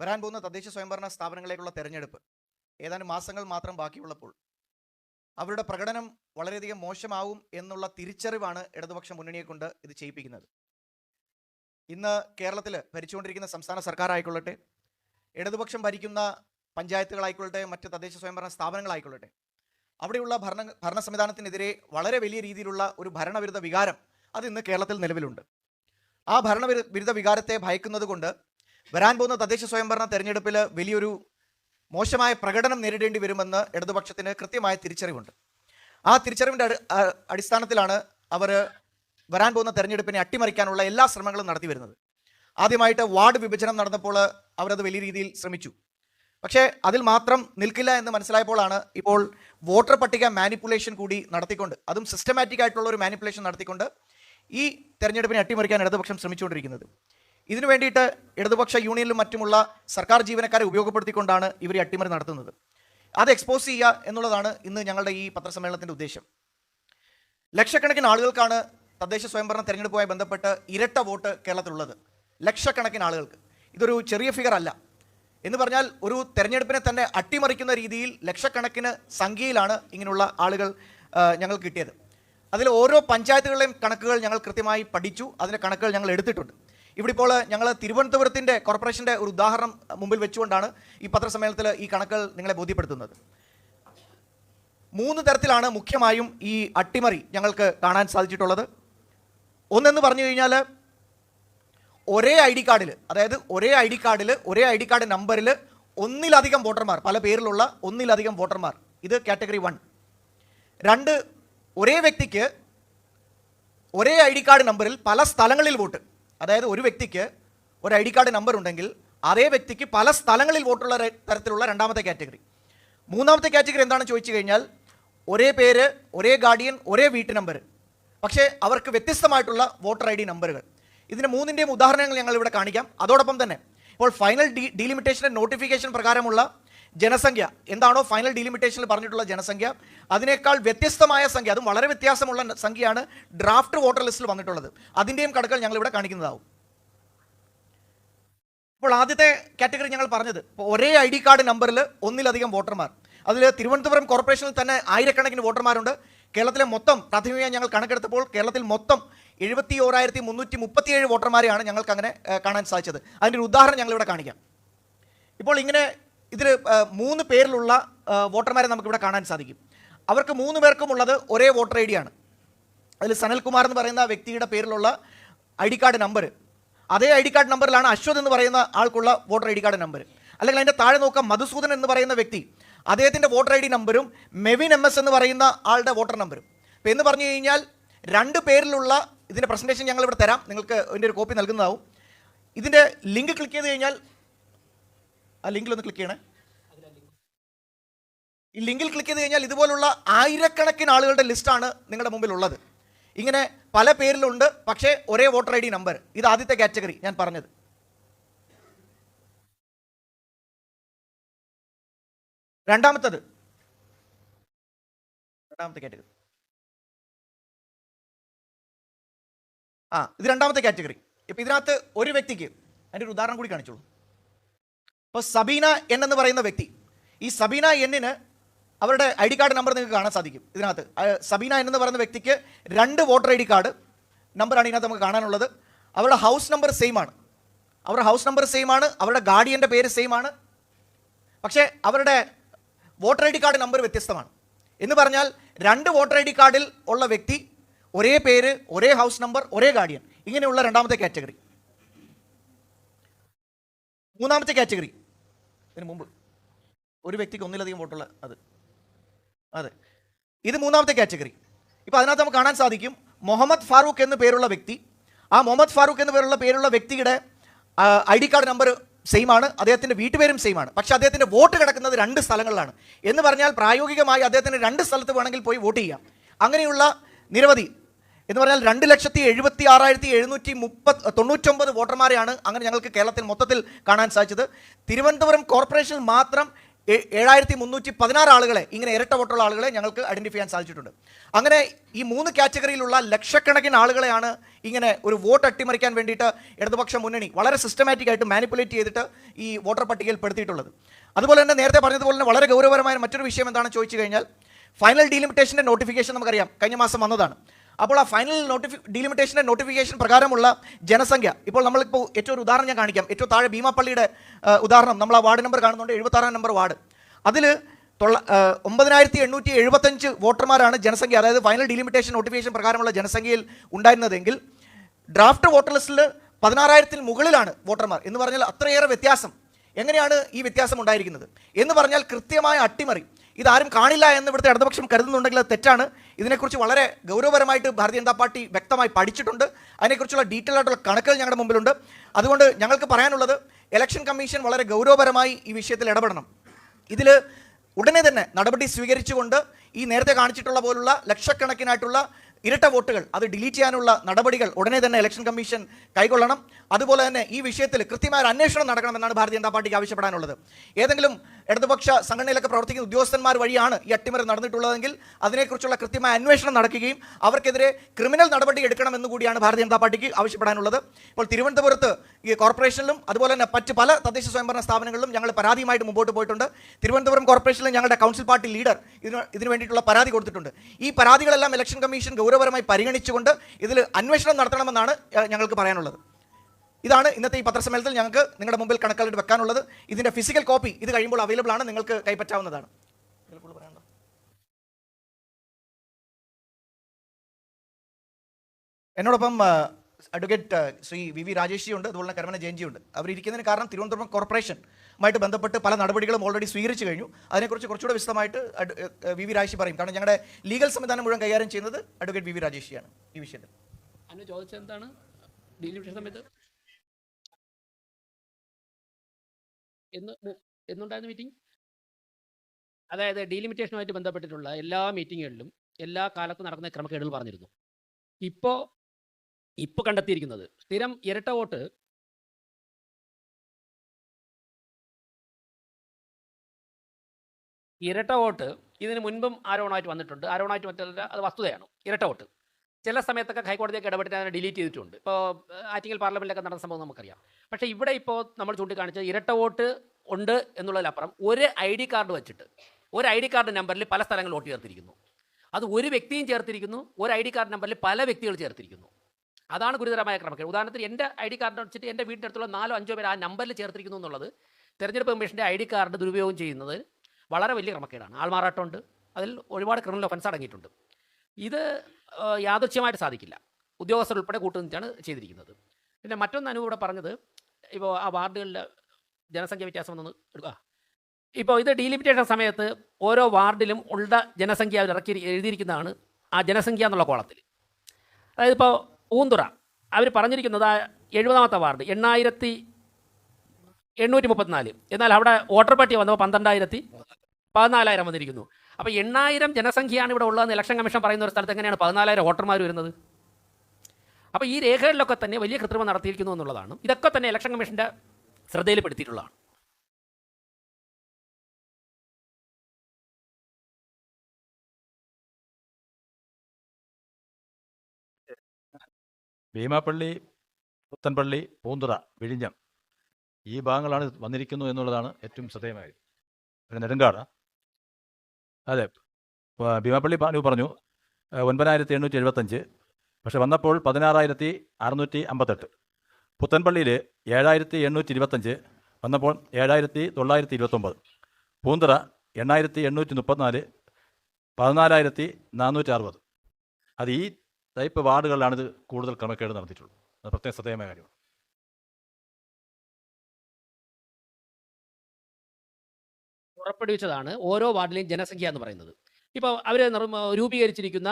വരാൻ പോകുന്ന തദ്ദേശ സ്വയംഭരണ സ്ഥാപനങ്ങളിലേക്കുള്ള തെരഞ്ഞെടുപ്പ് ഏതാനും മാസങ്ങൾ മാത്രം ബാക്കിയുള്ളപ്പോൾ അവരുടെ പ്രകടനം വളരെയധികം മോശമാവും എന്നുള്ള തിരിച്ചറിവാണ് ഇടതുപക്ഷ മുന്നണിയെ കൊണ്ട് ഇത് ചെയ്യിപ്പിക്കുന്നത്. ഇന്ന് കേരളത്തിൽ ഭരിച്ചുകൊണ്ടിരിക്കുന്ന സംസ്ഥാന സർക്കാർ ആയിക്കൊള്ളട്ടെ ഇടതുപക്ഷം ഭരിക്കുന്ന പഞ്ചായത്തുകളായിക്കൊള്ളട്ടെ മറ്റ് തദ്ദേശ സ്വയംഭരണ സ്ഥാപനങ്ങളായിക്കൊള്ളട്ടെ അവിടെയുള്ള ഭരണ ഭരണ സംവിധാനത്തിനെതിരെ വളരെ വലിയ രീതിയിലുള്ള ഒരു ഭരണവിരുദ്ധ വികാരം അത് ഇന്ന് കേരളത്തിൽ നിലവിലുണ്ട്. ആ ഭരണവിരു വിരുദ്ധ വികാരത്തെ ഭയക്കുന്നത് കൊണ്ട് വരാൻ പോകുന്ന തദ്ദേശ സ്വയംഭരണ തെരഞ്ഞെടുപ്പിൽ വലിയൊരു മോശമായ പ്രകടനം നേരിടേണ്ടി വരുമെന്ന് ഇടതുപക്ഷത്തിന് കൃത്യമായ തിരിച്ചറിവുണ്ട്. ആ തിരിച്ചറിവിന്റെ അടിസ്ഥാനത്തിലാണ് അവർ വരാൻ പോകുന്ന തെരഞ്ഞെടുപ്പിനെ അട്ടിമറിക്കാനുള്ള എല്ലാ ശ്രമങ്ങളും നടത്തി വരുന്നത്. ആദ്യമായിട്ട് വാർഡ് വിഭജനം നടന്നപ്പോൾ അവരത് വലിയ രീതിയിൽ ശ്രമിച്ചു. പക്ഷേ അതിൽ മാത്രം നിൽക്കില്ല എന്ന് മനസ്സിലായപ്പോഴാണ് ഇപ്പോൾ വോട്ടർ പട്ടിക മാനിപ്പുലേഷൻ കൂടി നടത്തിക്കൊണ്ട് അതും സിസ്റ്റമാറ്റിക് ആയിട്ടുള്ള ഒരു മാനിപ്പുലേഷൻ നടത്തിക്കൊണ്ട് ഈ തെരഞ്ഞെടുപ്പിനെ അട്ടിമറിക്കാൻ ഇടതുപക്ഷം ശ്രമിച്ചുകൊണ്ടിരിക്കുന്നത്. ഇതിനു വേണ്ടിയിട്ട് ഇടതുപക്ഷ യൂണിയനിലും മറ്റുമുള്ള സർക്കാർ ജീവനക്കാരെ ഉപയോഗപ്പെടുത്തിക്കൊണ്ടാണ് ഇവർ അട്ടിമറി നടത്തുന്നത്. അത് എക്സ്പോസ് ചെയ്യുക എന്നുള്ളതാണ് ഇന്ന് ഞങ്ങളുടെ ഈ പത്രസമ്മേളനത്തിന്റെ ഉദ്ദേശം. ലക്ഷക്കണക്കിന് ആളുകൾക്കാണ് തദ്ദേശ സ്വയംഭരണ തെരഞ്ഞെടുപ്പുമായി ബന്ധപ്പെട്ട് ഇരട്ട വോട്ട് കേരളത്തിലുള്ളത്. ലക്ഷക്കണക്കിന് ആളുകൾക്ക്. ഇതൊരു ചെറിയ ഫിഗർ അല്ല. എന്ന് പറഞ്ഞാൽ ഒരു തെരഞ്ഞെടുപ്പിനെ തന്നെ അട്ടിമറിക്കുന്ന രീതിയിൽ ലക്ഷക്കണക്കിന് സംഖ്യയിലാണ് ഇങ്ങനെയുള്ള ആളുകൾ ഞങ്ങൾ കിട്ടിയത്. അതിൽ ഓരോ പഞ്ചായത്തുകളുടെയും കണക്കുകൾ ഞങ്ങൾ കൃത്യമായി പഠിച്ചു. അതിന്റെ കണക്കുകൾ ഞങ്ങൾ എടുത്തിട്ടുണ്ട്. ഇവിടെ ഇപ്പോൾ ഞങ്ങൾ തിരുവനന്തപുരത്തിന്റെ കോർപ്പറേഷന്റെ ഒരു ഉദാഹരണം മുമ്പിൽ വെച്ചുകൊണ്ടാണ് ഈ പത്രസമ്മേളനത്തിൽ ഈ കണക്കുകൾ നിങ്ങളെ ബോധ്യപ്പെടുത്തുന്നത്. മൂന്ന് തരത്തിലാണ് മുഖ്യമായും ഈ അട്ടിമറി ഞങ്ങൾക്ക് കാണാൻ സാധിച്ചിട്ടുള്ളത്. ഒന്നെന്ന് പറഞ്ഞു കഴിഞ്ഞാൽ ഒരേ ഐ ഡി കാർഡിൽ അതായത് ഒരേ ഐ ഡി കാർഡിൽ ഒരേ ഐ ഡി കാർഡ് നമ്പറിൽ ഒന്നിലധികം വോട്ടർമാർ പല പേരിലുള്ള ഒന്നിലധികം വോട്ടർമാർ. ഇത് കാറ്റഗറി വൺ. രണ്ട് ഒരേ വ്യക്തിക്ക് ഒരേ ഐ ഡി കാർഡ് നമ്പറിൽ പല സ്ഥലങ്ങളിൽ വോട്ട്. അതായത് ഒരു വ്യക്തിക്ക് ഒരു ഐ ഡി കാർഡ് നമ്പർ ഉണ്ടെങ്കിൽ അതേ വ്യക്തിക്ക് പല സ്ഥലങ്ങളിൽ വോട്ടുള്ള തരത്തിലുള്ള രണ്ടാമത്തെ കാറ്റഗറി. മൂന്നാമത്തെ കാറ്റഗറി എന്താണെന്ന് ചോദിച്ചു കഴിഞ്ഞാൽ ഒരേ പേര് ഒരേ ഗാർഡിയൻ ഒരേ വീട്ടു നമ്പർ. പക്ഷേ അവർക്ക് വ്യത്യസ്തമായിട്ടുള്ള വോട്ടർ ഐ ഡി നമ്പറുകൾ. ഇതിന് മൂന്നിന്റെയും ഉദാഹരണങ്ങൾ ഞങ്ങൾ ഇവിടെ കാണിക്കാം. അതോടൊപ്പം തന്നെ ഇപ്പോൾ ഫൈനൽ ഡി ഡീലിമിറ്റേഷന്റെ നോട്ടിഫിക്കേഷൻ പ്രകാരമുള്ള ജനസംഖ്യ. എന്താണോ ഫൈനൽ ഡീലിമിറ്റേഷനിൽ പറഞ്ഞിട്ടുള്ള ജനസംഖ്യ. അതിനേക്കാൾ വ്യത്യസ്തമായ സംഖ്യ അതും വളരെ വ്യത്യാസമുള്ള സംഖ്യയാണ് ഡ്രാഫ്റ്റ് വോട്ടർ ലിസ്റ്റിൽ വന്നിട്ടുള്ളത്. അതിന്റെയും കണക്കുകൾ ഞങ്ങൾ ഇവിടെ കാണിക്കുന്നതാവും. ഇപ്പോൾ ആദ്യത്തെ കാറ്റഗറി ഞങ്ങൾ പറഞ്ഞത് ഒരേ ഐ കാർഡ് നമ്പറിൽ ഒന്നിലധികം വോട്ടർമാർ. അതിൽ തിരുവനന്തപുരം കോർപ്പറേഷനിൽ തന്നെ ആയിരക്കണക്കിന് വോട്ടർമാരുണ്ട്. കേരളത്തിലെ മൊത്തം പ്രാഥമികമായി ഞങ്ങൾ കണക്കെടുത്തപ്പോൾ കേരളത്തിൽ മൊത്തം എഴുപത്തി ഓരായിരത്തി മുന്നൂറ്റി മുപ്പത്തിയേഴ് വോട്ടർമാരെയാണ് ഞങ്ങൾക്ക് അങ്ങനെ കാണാൻ സാധിച്ചത്. അതിന്റെ ഒരു ഉദാഹരണം ഞങ്ങളിവിടെ കാണിക്കാം. ഇപ്പോൾ ഇങ്ങനെ ഇതിൽ മൂന്ന് പേരിലുള്ള വോട്ടർമാരെ നമുക്കിവിടെ കാണാൻ സാധിക്കും. അവർക്ക് മൂന്ന് പേർക്കും ഉള്ളത് ഒരേ വോട്ടർ ഐ ഡിയാണ് അതിൽ സനൽകുമാർ എന്ന് പറയുന്ന വ്യക്തിയുടെ പേരിലുള്ള ഐ ഡി കാർഡ് നമ്പർ. അതേ ഐ ഡി കാർഡ് നമ്പറിലാണ് അശ്വത് എന്ന് പറയുന്ന ആൾക്കുള്ള voter I D card number. അല്ലെങ്കിൽ അതിന്റെ താഴെ നോക്കാം മധുസൂദൻ എന്ന് പറയുന്ന വ്യക്തി. അദ്ദേഹത്തിന്റെ വോട്ടർ ഐ ഡി നമ്പറും മെവിൻ എം എസ് എന്ന് പറയുന്ന ആളുടെ വോട്ടർ നമ്പറും അപ്പോൾ എന്ന് പറഞ്ഞു കഴിഞ്ഞാൽ രണ്ട് പേരിലുള്ള ഇതിന്റെ പ്രസന്റേഷൻ ഞങ്ങൾ ഇവിടെ തരാം. നിങ്ങൾക്ക് ഇതിന്റെ ഒരു കോപ്പി നൽകുന്നതാവും. ഇതിന്റെ ലിങ്ക് ക്ലിക്ക് ചെയ്ത് കഴിഞ്ഞാൽ ആ ലിങ്കിൽ ഒന്ന് ക്ലിക്ക് ചെയ്യണേ. ഈ ലിങ്കിൽ ക്ലിക്ക് ചെയ്ത് കഴിഞ്ഞാൽ ഇതുപോലുള്ള ആയിരക്കണക്കിന് ആളുകളുടെ ലിസ്റ്റാണ് നിങ്ങളുടെ മുമ്പിൽ ഉള്ളത് ഇങ്ങനെ പല പേരിലുണ്ട് പക്ഷേ ഒരേ വോട്ടർ ഐ ഡി നമ്പർ. ഇത് ആദ്യത്തെ കാറ്റഗറി ഞാൻ പറഞ്ഞത്. രണ്ടാമത്തത്. രണ്ടാമത്തെ കാറ്റഗറി. ആ ഇത് രണ്ടാമത്തെ കാറ്റഗറി. ഇപ്പൊ ഇതിനകത്ത് ഒരു വ്യക്തിക്ക് അതിന്റെ ഒരു ഉദാഹരണം കൂടി കാണിച്ചോളൂ. ഇപ്പോൾ സബീന എൻ എന്ന് പറയുന്ന വ്യക്തി ഈ സബീന എന്നിന് അവരുടെ ഐ ഡി കാർഡ് നമ്പർ നിങ്ങൾക്ക് കാണാൻ സാധിക്കും ഇതിനകത്ത്. സബീന എൻ എന്ന് പറയുന്ന വ്യക്തിക്ക് രണ്ട് വോട്ടർ ഐ ഡി കാർഡ് നമ്പറാണ് ഇതിനകത്ത് നമുക്ക് കാണാനുള്ളത്. അവരുടെ ഹൗസ് നമ്പർ സെയിം ആണ്. അവരുടെ ഹൗസ് നമ്പർ സെയിം ആണ്. അവരുടെ ഗാർഡിയന്റെ പേര് സെയിം ആണ്. പക്ഷേ അവരുടെ voter I D card number വ്യത്യസ്തമാണ്. എന്ന് പറഞ്ഞാൽ രണ്ട് വോട്ടർ ഐ ഡി കാർഡിൽ ഉള്ള വ്യക്തി ഒരേ പേര് ഒരേ ഹൗസ് നമ്പർ ഒരേ ഗാർഡിയൻ. ഇങ്ങനെയുള്ള രണ്ടാമത്തെ കാറ്റഗറി. മൂന്നാമത്തെ കാറ്റഗറി. ഇതിന് മുമ്പ് ഒരു വ്യക്തിക്ക് ഒന്നിലധികം വോട്ടുള്ള അത്. അതെ. ഇത് മൂന്നാമത്തെ കാറ്റഗറി. ഇപ്പോൾ അതിനകത്ത് നമുക്ക് കാണാൻ സാധിക്കും മുഹമ്മദ് ഫാറൂഖ് എന്ന് പേരുള്ള വ്യക്തി. ആ മുഹമ്മദ് ഫാറൂഖ് എന്ന് പേരുള്ള പേരുള്ള വ്യക്തിയുടെ I D card number same ആണ് അദ്ദേഹത്തിന്റെ വീട്ടുപേരും സെയിം ആണ് പക്ഷേ അദ്ദേഹത്തിന്റെ വോട്ട് കിടക്കുന്നത് രണ്ട് സ്ഥലങ്ങളിലാണ്. എന്ന് പറഞ്ഞാൽ പ്രായോഗികമായി അദ്ദേഹത്തിന് രണ്ട് സ്ഥലത്ത് വേണമെങ്കിൽ പോയി വോട്ട് ചെയ്യാം. അങ്ങനെയുള്ള നിരവധി എന്ന് പറഞ്ഞാൽ രണ്ട് ലക്ഷത്തി എഴുപത്തി ആറായിരത്തി എഴുന്നൂറ്റി മുപ്പത് തൊണ്ണൂറ്റൊമ്പത് വോട്ടർമാരെയാണ് അങ്ങനെ ഞങ്ങൾക്ക് കേരളത്തിൽ മൊത്തത്തിൽ കാണാൻ സാധിച്ചത്. തിരുവനന്തപുരം കോർപ്പറേഷനിൽ മാത്രം ഏഴായിരത്തി മുന്നൂറ്റി പതിനാറ് ആളുകളെ ഇങ്ങനെ ഇരട്ട വോട്ടുള്ള ആളുകളെ ഞങ്ങൾക്ക് ഐഡന്റിഫൈ ചെയ്യാൻ സാധിച്ചിട്ടുണ്ട്. അങ്ങനെ ഈ മൂന്ന് കാറ്റഗറിയിലുള്ള ലക്ഷക്കണക്കിന് ആളുകളെയാണ് ഇങ്ങനെ ഒരു വോട്ട് അട്ടിമറിക്കാൻ വേണ്ടിയിട്ട് ഇടതുപക്ഷ മുന്നണി വളരെ സിസ്റ്റമാറ്റിക് ആയിട്ട് മാനിപ്പുലേറ്റ് ചെയ്തിട്ട് ഈ വോട്ടർ പട്ടികയിൽ പെടുത്തിയിട്ടുള്ളത്. അതുപോലെ തന്നെ നേരത്തെ പറഞ്ഞതുപോലെ തന്നെ വളരെ ഗൗരവപരമായ മറ്റൊരു വിഷയം എന്താണെന്ന് ചോദിച്ചു കഴിഞ്ഞാൽ ഫൈനൽ ഡീലിമിറ്റേഷന്റെ നോട്ടിഫിക്കേഷൻ നമുക്കറിയാം. കഴിഞ്ഞ മാസം വന്നതാണ്. അപ്പോൾ ആ ഫൈനൽ നോട്ടിഫി ഡീലിമിറ്റേഷന്റെ നോട്ടിഫിക്കേഷൻ പ്രകാരമുള്ള ജനസംഖ്യ. ഇപ്പോൾ നമ്മളിപ്പോൾ ഏറ്റവും ഒരു ഉദാഹരണം ഞാൻ കാണിക്കാം. ഏറ്റവും താഴെ ഭീമാപ്പള്ളിയുടെ ഉദാഹരണം. നമ്മൾ ആ വാർഡ് നമ്പർ കാണുന്നുണ്ട്. എഴുപത്താറാം നമ്പർ വാർഡ്. അതിൽ തൊള്ള ഒമ്പതിനായിരത്തി എണ്ണൂറ്റി എഴുപത്തഞ്ച് വോട്ടർമാരാണ് ജനസംഖ്യ അതായത് ഫൈനൽ ഡിലിമിറ്റേഷൻ നോട്ടിഫിക്കേഷൻ പ്രകാരമുള്ള ജനസംഖ്യയിൽ ഉണ്ടായിരുന്നതെങ്കിൽ ഡ്രാഫ്റ്റ് വോട്ടർ ലിസ്റ്റിൽ പതിനാറായിരത്തിൽ മുകളിലാണ് വോട്ടർമാർ. എന്ന് പറഞ്ഞാൽ അത്രയേറെ വ്യത്യാസം. എങ്ങനെയാണ് ഈ വ്യത്യാസം ഉണ്ടായിരിക്കുന്നത്? എന്ന് പറഞ്ഞാൽ കൃത്യമായ അട്ടിമറി. ഇതാരും കാണില്ല എന്ന് ഇവിടുത്തെ ഇടതുപക്ഷം കരുതുന്നുണ്ടെങ്കിൽ അത് തെറ്റാണ്. ഇതിനെക്കുറിച്ച് വളരെ ഗൗരവപരമായിട്ട് ഭാരതീയ ജനതാ പാർട്ടി വ്യക്തമായി പഠിച്ചിട്ടുണ്ട്. അതിനെക്കുറിച്ചുള്ള ഡീറ്റെയിൽ ആയിട്ടുള്ള കണക്കുകൾ ഞങ്ങളുടെ മുമ്പിലുണ്ട്. അതുകൊണ്ട് ഞങ്ങൾക്ക് പറയാനുള്ളത് ഇലക്ഷൻ കമ്മീഷൻ വളരെ ഗൗരവപരമായി ഈ വിഷയത്തിൽ ഇടപെടണം. ഇതിൽ ഉടനെ തന്നെ നടപടി സ്വീകരിച്ചുകൊണ്ട് ഈ നേരത്തെ കാണിച്ചിട്ടുള്ള പോലുള്ള ലക്ഷക്കണക്കിനായിട്ടുള്ള ഇരട്ട വോട്ടുകൾ അത് ഡിലീറ്റ് ചെയ്യാനുള്ള നടപടികൾ ഉടനെ തന്നെ ഇലക്ഷൻ കമ്മീഷൻ കൈക്കൊള്ളണം. അതുപോലെ തന്നെ ഈ വിഷയത്തിൽ കൃത്യമായ ഒരു അന്വേഷണം നടക്കണമെന്നാണ് ഭാരതീയ ജനതാ പാർട്ടിക്ക് ആവശ്യപ്പെടാനുള്ളത്. ഏതെങ്കിലും ഇടതുപക്ഷ സംഘടനയിലൊക്കെ പ്രവർത്തിക്കുന്ന ഉദ്യോഗസ്ഥന്മാർ വഴിയാണ് ഈ അട്ടിമറി നടന്നിട്ടുള്ളതെങ്കിൽ അതിനെക്കുറിച്ചുള്ള കൃത്യമായ അന്വേഷണം നടക്കുകയും അവർക്കെതിരെ ക്രിമിനൽ നടപടി എടുക്കണമെന്ന് കൂടിയാണ് ഭാരതീയ ജനതാ പാർട്ടിക്ക് ആവശ്യപ്പെടാനുള്ളത്. ഇപ്പോൾ തിരുവനന്തപുരത്ത് ഈ കോർപ്പറേഷനിലും അതുപോലെ തന്നെ മറ്റ് പല തദ്ദേശ സ്വയംഭരണ സ്ഥാപനങ്ങളിലും ഞങ്ങൾ പരാതിയുമായിട്ട് മുമ്പോട്ട് പോയിട്ടുണ്ട്. തിരുവനന്തപുരം കോർപ്പറേഷനിൽ ഞങ്ങളുടെ കൗൺസിൽ പാർട്ടി ലീഡർ ഇതിന് ഇതിനു വേണ്ടിയിട്ടുള്ള പരാതി കൊടുത്തിട്ടുണ്ട്. ഈ പരാതികളെല്ലാം ഇലക്ഷൻ കമ്മീഷൻ ഗൗരവപരമായി പരിഗണിച്ചുകൊണ്ട് ഇതിൽ അന്വേഷണം നടത്തണമെന്നാണ് ഞങ്ങൾക്ക് പറയാനുള്ളത്. ഇതാണ് ഇന്നത്തെ ഈ പത്രസമ്മേളനത്തിൽ ഞങ്ങൾക്ക് നിങ്ങളുടെ മുമ്പിൽ കണക്കായിട്ട് വെക്കാനുള്ളത്. ഇതിന്റെ ഫിസിക്കൽ കോപ്പി ഇത് കഴിയുമ്പോൾ അവൈലബിൾ ആണ് നിങ്ങൾക്ക് കൈപ്പറ്റാവുന്നതാണ്. എന്നോടൊപ്പം advocate Shri V V Rajesh ഉണ്ട് അതുപോലെ കരമന ജയൻജി ഉണ്ട് അവർ ഇരിക്കുന്നതിന് കാരണം തിരുവനന്തപുരം കോർപ്പറേഷനുമായിട്ട് ബന്ധപ്പെട്ട് പല നടപടികളും ഓൾറെഡി സ്വീകരിച്ചു കഴിഞ്ഞു. അതിനെക്കുറിച്ച് കുറച്ചുകൂടെ വിശദമായിട്ട് വി വി രാജേഷ് പറയും. കാരണം ഞങ്ങളുടെ ലീഗൽ സംവിധാനം മുഴുവൻ കൈകാര്യം ചെയ്യുന്നത് അഡ്വക്കേറ്റ് വി വി രാജേഷിയാണ് ഈ വിഷയത്തിൽ. ഡീലിമിറ്റേഷൻ സമയത്ത്? എന്ന് എന്നുണ്ടായിരുന്ന മീറ്റിംഗ് അതായത് ഡീലിമിറ്റേഷനുമായിട്ട് ബന്ധപ്പെട്ടിട്ടുള്ള എല്ലാ മീറ്റിങ്ങുകളിലും എല്ലാ കാലത്തും നടക്കുന്ന ക്രമക്കേടുകൾ പറഞ്ഞിരുന്നു. ഇപ്പോൾ ഇപ്പോൾ കണ്ടെത്തിയിരിക്കുന്നത് സ്ഥിരം ഇരട്ട വോട്ട് ഇരട്ട വോട്ട് ഇതിന് മുൻപും ആരോപണമായിട്ട് വന്നിട്ടുണ്ട്. ആരോപണമായിട്ട് മറ്റല്ല അത് വസ്തുതയാണ്. ഇരട്ട വോട്ട്. ചില സമയത്തൊക്കെ ഹൈക്കോടതിയൊക്കെ ഇടപെട്ടിട്ട് അതിനെ ഡിലീറ്റ് ചെയ്തിട്ടുണ്ട്. ഇപ്പോൾ ആറ്റിങ്ങൽ പാർലമെന്റിലൊക്കെ നടന്ന സംഭവം നമുക്കറിയാം. പക്ഷേ ഇവിടെ ഇപ്പോൾ നമ്മൾ ചൂണ്ടിക്കാണിച്ചത് ഇരട്ട വോട്ട് ഉണ്ട് എന്നുള്ളതിലപ്പുറം ഒരു ഐ ഡി കാർഡ് വെച്ചിട്ട് ഒരു ഐ ഡി കാർഡ് നമ്പറിൽ പല സ്ഥലങ്ങളിൽ വോട്ട് ചേർത്തിരിക്കുന്നു. അത് ഒരു വ്യക്തിയും ചേർത്തിരിക്കുന്നു ഒരു ഐ ഡി കാർഡ് നമ്പറിൽ പല വ്യക്തികൾ ചേർത്തിരിക്കുന്നു. അതാണ് ഗുരുതരമായ ക്രമക്കേട്. ഉദാഹരണത്തിന് എന്റെ ഐ ഡി കാർഡ് വെച്ചിട്ട് എന്റെ വീടിന്റെ അടുത്തുള്ള നാലോ അഞ്ചോ പേര് ആ നമ്പറിൽ ചേർത്തിരിക്കുന്നു എന്നുള്ളത് തെരഞ്ഞെടുപ്പ് കമ്മീഷന്റെ ഐ ഡി കാർഡ് ദുരുപയോഗം ചെയ്യുന്നത് വളരെ വലിയ ക്രമക്കേടാണ്. ആൾമാറാട്ടമുണ്ട്. അതിൽ ഒരുപാട് ക്രിമിനൽ ഒഫൻസ് അടങ്ങിയിട്ടുണ്ട്. ഇത് യാദൃച്ഛ്യമായിട്ട് സാധിക്കില്ല. ഉദ്യോഗസ്ഥർ ഉൾപ്പെടെ കൂട്ടുനിന്നിട്ടാണ് ചെയ്തിരിക്കുന്നത്. പിന്നെ മറ്റൊന്ന് അനു ഇവിടെ പറഞ്ഞത് ഇപ്പോൾ ആ വാർഡുകളിൽ ജനസംഖ്യ വ്യത്യാസം ഒന്ന് എടുക്കുക. ഇപ്പോൾ ഇത് ഡീലിമിറ്റേഷൻ സമയത്ത് ഓരോ വാർഡിലും ഉള്ള ജനസംഖ്യ അവർ ഇറക്കി എഴുതിയിരിക്കുന്നതാണ് ആ ജനസംഖ്യ എന്നുള്ള കോളത്തിൽ. അതായത് ഇപ്പോൾ ഊന്തുറ അവർ പറഞ്ഞിരിക്കുന്നത് ആ എഴുപതാമത്തെ വാർഡ് എണ്ണായിരത്തി എണ്ണൂറ്റി മുപ്പത്തിനാല്. എന്നാൽ അവിടെ വോട്ടർ പട്ടിക വന്നപ്പോൾ പന്ത്രണ്ടായിരത്തി പതിനാലായിരം വന്നിരിക്കുന്നു. അപ്പോൾ എണ്ണായിരം ജനസംഖ്യയാണ് ഇവിടെ ഉള്ളതെന്ന് ഇലക്ഷൻ കമ്മീഷൻ പറയുന്ന ഒരു സ്ഥലത്ത് എങ്ങനെയാണ് പതിനാലായിരം വോട്ടർമാർ വരുന്നത്? അപ്പോൾ ഈ രേഖകളിലൊക്കെ തന്നെ വലിയ കൃത്രിമം നടത്തിയിരിക്കുന്നു എന്നുള്ളതാണ്. ഇതൊക്കെ തന്നെ ഇലക്ഷൻ കമ്മീഷന്റെ ശ്രദ്ധയിൽപ്പെടുത്തിയിട്ടുള്ളതാണ്. ഭീമാപ്പള്ളി പുത്തൻപള്ളി പൂന്തുറ വിഴിഞ്ഞം ഈ ഭാഗങ്ങളാണ് വന്നിരിക്കുന്നു എന്നുള്ളതാണ് ഏറ്റവും ശ്രദ്ധേയമായത്. നെടുങ്കാട്. അതെ. ഭീമാപ്പള്ളി പാനു പറഞ്ഞു ഒൻപതിനായിരത്തി എണ്ണൂറ്റി എഴുപത്തഞ്ച് പക്ഷെ വന്നപ്പോൾ പതിനാറായിരത്തി അറുന്നൂറ്റി അമ്പത്തെട്ട് പുത്തൻപള്ളിയിൽ ഏഴായിരത്തി എണ്ണൂറ്റി ഇരുപത്തഞ്ച് വന്നപ്പോൾ ഏഴായിരത്തി തൊള്ളായിരത്തി ഇരുപത്തൊമ്പത് പൂന്തറ എണ്ണായിരത്തി എണ്ണൂറ്റി മുപ്പത്തിനാല് പതിനാലായിരത്തി നാനൂറ്റി അറുപത് അത് ഈ ടൈപ്പ് വാർഡുകളിലാണ് ഇത് കൂടുതൽ ക്രമക്കേട് നടത്തിയിട്ടുള്ളത്. അത് പ്രത്യേക ശ്രദ്ധേയമായ കാര്യമാണ്. പുറപ്പെടുവിച്ചതാണ് ഓരോ വാർഡിലെയും ജനസംഖ്യ എന്ന് പറയുന്നത്. ഇപ്പോൾ അവർ രൂപീകരിച്ചിരിക്കുന്ന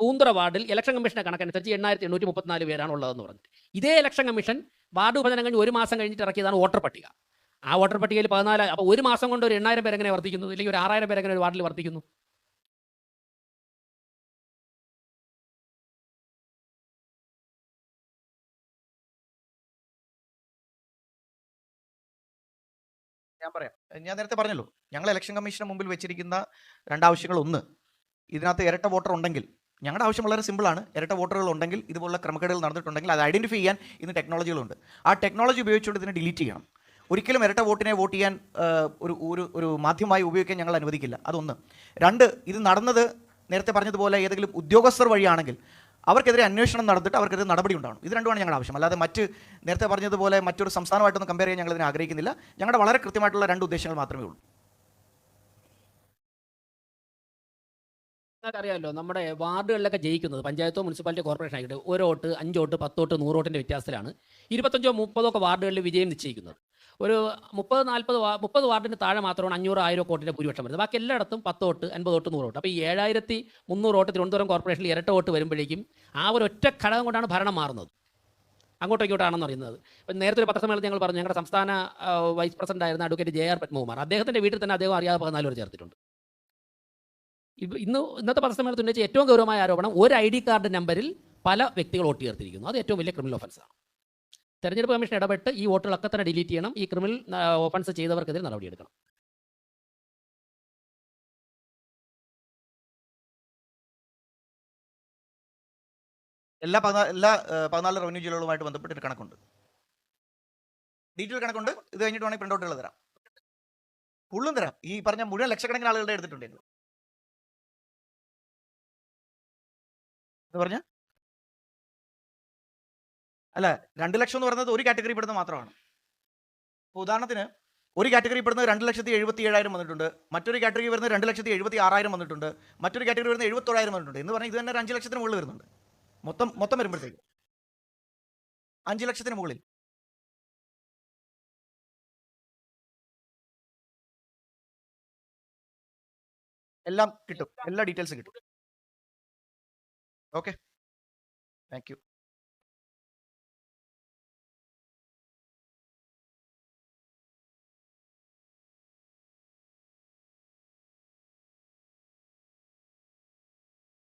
പൂന്തറ വാർഡിൽ ഇലക്ഷൻ കമ്മീഷന്റെ കണക്കനുസരിച്ച് എണ്ണായിരത്തി എണ്ണൂറ്റി മുപ്പത്തിനാല് പേരാണ് ഉള്ളതെന്ന് പറഞ്ഞിട്ട്. ഇതേ ഇലക്ഷൻ കമ്മീഷൻ വാർഡ് വിഭജനം കഴിഞ്ഞ് ഒരു മാസം കഴിഞ്ഞിട്ട് ഇറക്കിയതാണ് വോട്ടർ പട്ടിക. ആ വോട്ടർ പട്ടികയിൽ പതിനാല് അപ്പോൾ ഒരു മാസം കൊണ്ട് ഒരു എണ്ണായിരം പേരെങ്ങനെ വർദ്ധിക്കുന്നു അല്ലെങ്കിൽ ഒരു ആറായിരം പേരെങ്ങനെ ഒരു വാർഡിൽ വർദ്ധിക്കുന്നു പറയാം. ഞാൻ നേരത്തെ പറഞ്ഞല്ലോ ഞങ്ങൾ ഇലക്ഷൻ കമ്മീഷന് മുമ്പിൽ വെച്ചിരിക്കുന്ന രണ്ടാവശ്യങ്ങൾ ഒന്ന് ഇതിനകത്ത് ഇരട്ട വോട്ടർ ഉണ്ടെങ്കിൽ ഞങ്ങളുടെ ആവശ്യം വളരെ സിമ്പിളാണ് ഇരട്ട വോട്ടറുകൾ ഉണ്ടെങ്കിൽ ഇതുപോലുള്ള ക്രമക്കേടുകൾ നടന്നിട്ടുണ്ടെങ്കിൽ അത് ഐഡന്റിഫൈ ചെയ്യാൻ ഇന്ന് ടെക്നോളജികളുണ്ട് ആ ടെക്നോളജി ഉപയോഗിച്ചുകൊണ്ട് ഇതിനെ ഡിലീറ്റ് ചെയ്യണം. ഒരിക്കലും ഇരട്ട വോട്ടിനെ വോട്ട് ചെയ്യാൻ ഒരു ഒരു ഒരു മാധ്യമമായി ഉപയോഗിക്കാൻ ഞങ്ങൾ അനുവദിക്കില്ല. അതൊന്ന്. രണ്ട് ഇത് നടന്നത് നേരത്തെ പറഞ്ഞതുപോലെ ഏതെങ്കിലും ഉദ്യോഗസ്ഥർ വഴിയാണെങ്കിൽ അവർക്കെതിരെ അന്വേഷണം നടന്നിട്ട് അവർക്കെതിരെ നടപടി ഉണ്ടാവണം. ഇത് രണ്ടുമാണ് ഞങ്ങളുടെ ആവശ്യം. അല്ലാതെ മറ്റ് നേരത്തെ പറഞ്ഞതുപോലെ മറ്റൊരു സംസ്ഥാനമായിട്ടൊന്നും കമ്പയർ ചെയ്യാൻ ഞങ്ങൾ ഇതിനെ ആഗ്രഹിക്കുന്നില്ല. ഞങ്ങളുടെ വളരെ കൃത്യമായിട്ടുള്ള രണ്ട് ഉദ്ദേശങ്ങൾ മാത്രമേ ഉള്ളൂ. അറിയാമല്ലോ നമ്മുടെ വാർഡുകളിലൊക്കെ ജയിക്കുന്നത് പഞ്ചായത്തോ മുനിസിപ്പാലിറ്റി കോർപ്പറേഷൻ ആയിട്ട് ഒരു വോട്ട് അഞ്ച് വോട്ട് പത്ത് വോട്ട് വ്യത്യാസത്തിലാണ്. ഇരുപത്തഞ്ചോ മുപ്പതോ ഒക്കെ വാർഡുകളിൽ വിജയം നിശ്ചയിക്കുന്നത്. ഒരു മുപ്പത് നാൽപ്പത് വാ മുപ്പത് വാർഡിന് താഴെ മാത്രമാണ് അഞ്ഞൂറ് ആയിരം വോട്ടിന്റെ ഭൂരിപക്ഷം വരുന്നത്. ബാക്കി എല്ലായിടത്തും പത്ത് വോട്ട് അൻപത് വോട്ട് നൂറ് വോട്ട്. അപ്പോൾ ഈ ഏഴായിരത്തി മുന്നൂറ് വോട്ട് തിരുവനന്തപുരം കോർപ്പറേഷനിൽ ഇരട്ട വോട്ട് വരുമ്പോഴേക്കും ആ ഒരു ഒറ്റ ഘടകം കൊണ്ടാണ് ഭരണം മാറുന്നത്. അങ്ങോട്ടും ഇങ്ങോട്ടാണെന്ന് അറിയുന്നത് ഇപ്പം നേരത്തെ ഒരു പത്രസമ്മേളനം ഞങ്ങൾ പറഞ്ഞു ഞങ്ങളുടെ സംസ്ഥാന വൈസ് പ്രസിഡന്റ് ആയിരുന്ന അഡ്വക്കേറ്റ് ജെ ആർ പത്മകുമാർ. അദ്ദേഹത്തിന്റെ വീട്ടിൽ തന്നെ അദ്ദേഹം അറിയാതെ പതിനാല് പേർ ചേർത്തിട്ടുണ്ട്. ഇന്ന് ഇന്നത്തെ പത്രസമ്മേളനത്തിൽ ഉന്നയിച്ച ഏറ്റവും ഗൗരവമായ ആരോപണം ഒരു ഐ ഡി കാർഡ് നമ്പറിൽ പല വ്യക്തികൾ വോട്ട് ചേർത്തിരിക്കുന്നു. അത് ഏറ്റവും വലിയ ക്രിമിനൽ ഒഫൻസാണ്. തെരഞ്ഞെടുപ്പ് കമ്മീഷൻ ഇടപെട്ട് ഈ വോട്ടുകളൊക്കെ തന്നെ ഡിലീറ്റ് ചെയ്യണം. ഈ ക്രിമിനൽ ഓഫൻസ് ചെയ്തവർക്കെതിരെ നടപടിയെടുക്കണം എല്ലാ പതിനാല് എല്ലാ പതിനാല് റവന്യൂ ജില്ലകളുമായിട്ട് ബന്ധപ്പെട്ട് ഒരു കണക്കുണ്ട്. ഡീറ്റെയിൽ കണക്കുണ്ട്. ഇത് കഴിഞ്ഞിട്ട് വേണമെങ്കിൽ പ്രിന്റ് ഔട്ടുകൾ തരാം. ഫുള്ളും തരാം. ഈ പറഞ്ഞ മുഴുവൻ ലക്ഷക്കണക്കിന് ആളുകളുടെ എടുത്തിട്ടുണ്ട് എന്ന് പറഞ്ഞ? അല്ല രണ്ട് ലക്ഷം എന്ന് പറയുന്നത് ഒരു കാറ്റഗറി പെടുന്നത് മാത്രമാണ്. അപ്പോൾ ഉദാഹരണത്തിന് ഒരു കാറ്റഗറി പെടുന്നത് രണ്ട് ലക്ഷത്തി എഴുപത്തി ഏഴായിരം വന്നിട്ടുണ്ട് മറ്റൊരു കാറ്റഗറി വരുന്നത് രണ്ട് ലക്ഷത്തി എഴുപത്തി ആറായിരം വന്നിട്ടുണ്ട് മറ്റൊരു കാറ്റഗറി വരുന്നത് എഴുപത്തോഴായിരം വന്നിട്ടുണ്ട് എന്ന് പറഞ്ഞാൽ ഇത് തന്നെ ഒരു അഞ്ച് ലക്ഷത്തിന് മുകളിൽ വരുന്നുണ്ട്. മൊത്തം മൊത്തം വരുമ്പോഴത്തേക്ക്. അഞ്ച് ലക്ഷത്തിന് മുകളിൽ. എല്ലാം കിട്ടും. എല്ലാ ഡീറ്റെയിൽസും കിട്ടും. ഓക്കെ. Thank you.